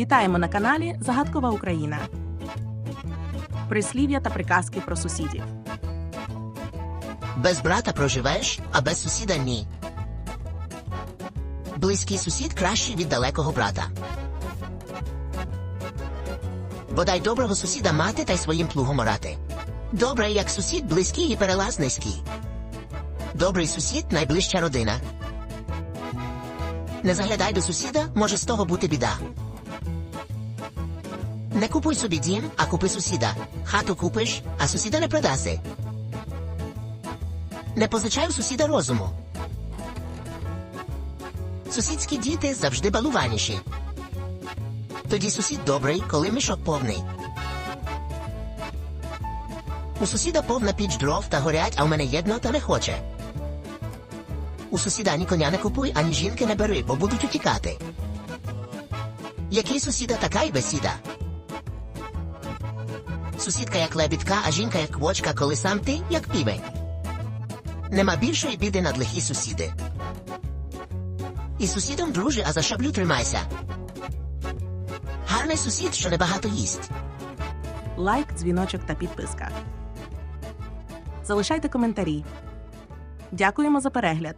Вітаємо на каналі Загадкова Україна. Прислів'я та приказки про сусідів. Без брата проживеш, а без сусіда ні. Близький сусід кращий від далекого брата. Бодай доброго сусіда мати та й своїм плугом орати. Добре, як сусід близький і перелаз низький. Добрий сусід найближча родина. Не заглядай до сусіда, може з того бути біда. Не купуй собі дім, а купи сусіда. Хату купиш, а сусіда не продаси. Не позичай у сусіда розуму. Сусідські діти завжди балуваніші. Тоді сусід добрий, коли мішок повний. У сусіда повна піч дров та горять, а в мене єдно та не хоче. У сусіда ані коня не купуй, ані жінки не бери, бо будуть утікати. Який сусіда, така й бесіда. Сусідка як лебідка, а жінка як квочка, коли сам ти, як півень. Нема більшої біди над лихі сусіди. І сусідом дружи, а за шаблю тримайся. Гарний сусід, що небагато їсть. Лайк, дзвіночок та підписка. Залишайте коментарі. Дякуємо за перегляд.